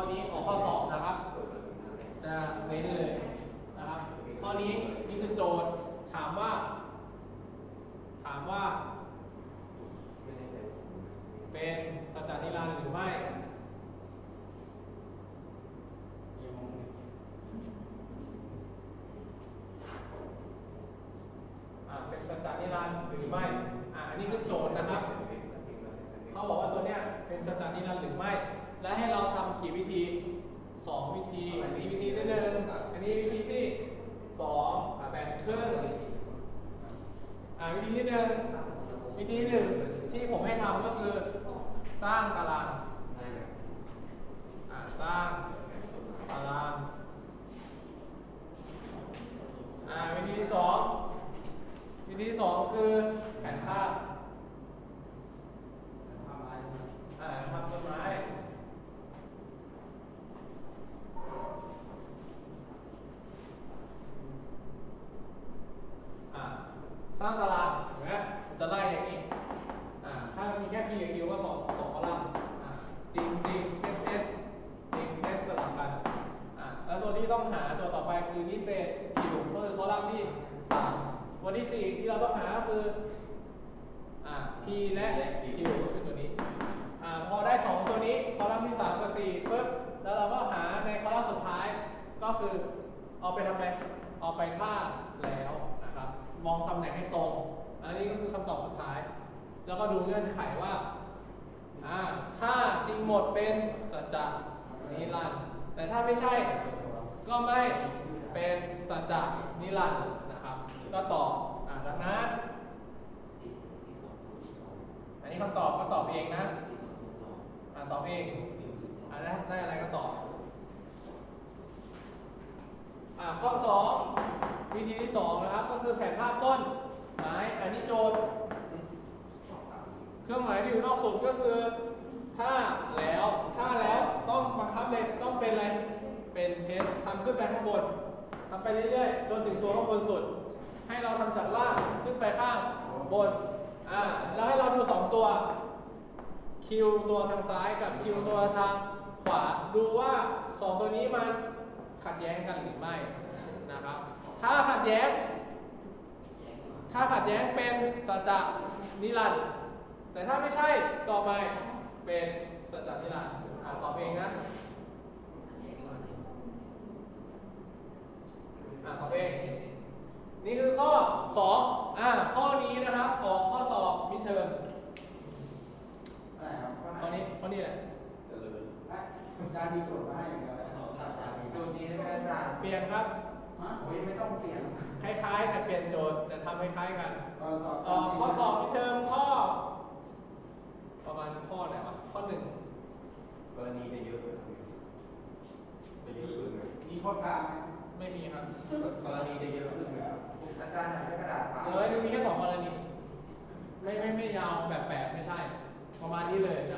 ข้อนี้ออกข้อสอบนะครับ จะเน้นเลยนะครับข้อนี้นี่คือโจทย์ถามว่า ถามว่า เป็นสัจจานิรันดร์หรือไม่อ่าเป็นสัจจานิรันดร์หรือไม่อ่าอันนี้คือโจทย์นะครับ เขาบอกว่าตัวเนี้ยเป็นสัจจานิรันดร์หรือไม่ กี่วิธีสองวิธีอันนี้วิธีที่หนึ่งอันนี้วิธีที่สองอ่าแบ่งครึ่งอ่าวิธีที่หนึ่งวิธีที่หนึ่งที่ผมให้ทำก็คือสร้างตารางอ่าสร้างตารางอ่าวิธีที่สองวิธีที่สองคือแผนภาพ อ่าทำต้นไม้อ่า สร้างตารางเห็นไหมจะไล่อย่างนี้อ่าถ้ามีแค่ P กับ Q ก็สองสองคอลัมน์อ่าจริงจริงเท็จเท็จจริงเท็จสลับกันอ่าแล้วตัวที่ต้องหาตัวต่อไปคือนิเศษ Q ก็คือคอลัมน์ที่สามตัวที่สี่ที่เราต้องหาก็คืออ่า P และ Q ก็คือตัวนี้อ่าพอได้สองตัวนี้คอลัมน์ที่สามกับสี่ปุ๊บแล้วเราก็หาในคอลัมน์สุดท้ายก็คือเอาไปทำอะไรเอาไปท่าแล้วนะครับ มองตำแหน่งให้ตรง อันนี้ก็คือคำตอบสุดท้าย แล้วก็ดูเงื่อนไขว่า ถ้าจริงหมดเป็นสัจจะนิรันดร์แต่ถ้าไม่ใช่ ก็ไม่เป็นสัจจะนิรันดร์นะครับ ก็ตอบดังนั้น อันนี้คำตอบก็ตอบเองนะอ่าตอบเองอ่าได้ได้อะไรก็ตอบอ่าข้อสอง วิธีที่สองนะครับก็คือแผนภาพต้นไม้อันนี้โจทย์ เครื่องหมายที่อยู่นอกสุดก็คือ ถ้าแล้วถ้าแล้วต้องบังคับเลยต้องเป็นอะไร เป็นเทสทำขึ้นไปข้างบนทำไปเรื่อยๆ จนถึงตัวข้างบนสุด ให้เราทำจากล่างขึ้นไปข้างบนอ่าแล้วให้เราดูสองตัวคิวตัวทางซ้ายกับคิวตัวทางขวาดูว่าสองตัวนี้มันขัดแย้งกันหรือไม่นะครับ ถ้าขัดแย้ง ถ้าขัดแย้งเป็นสัจจะนิรันดร์แต่ถ้าไม่ใช่ต่อไปเป็นสัจจะนิรันดร์อ่าตอบเองนะอ่าตอบเองนี่คือข้อสองอ่าข้อนี้นะครับออกข้อสอบมิเทอมอะไรครับข้อนี้ข้อนี้แหละอาจารย์มีโจทย์มาให้อย่างเดียวเลยโจทย์นี้ได้ไหมอาจารย์เปลี่ยนครับฮะ โอ้ยไม่ต้องเปลี่ยนคล้ายๆ แต่เปลี่ยนโจทย์แต่ทำคล้ายๆกันตอนสอบเอ่อข้อสอบมิเทอมข้อ ประมาณข้อไหนวะข้อหนึ่งกรณีจะเยอะขึ้นจะเยอะขึ้นไหมมีข้อกลางไหมไม่มีครับกรณีจะเยอะขึ้นไหมครับอาจารย์อยากใช้กระดาษเปล่าเออนี่มีแค่สองกรณีไม่ไม่ไม่ยาวแบบแปดไม่ใช่ ประมาณนี้เลยนะครับ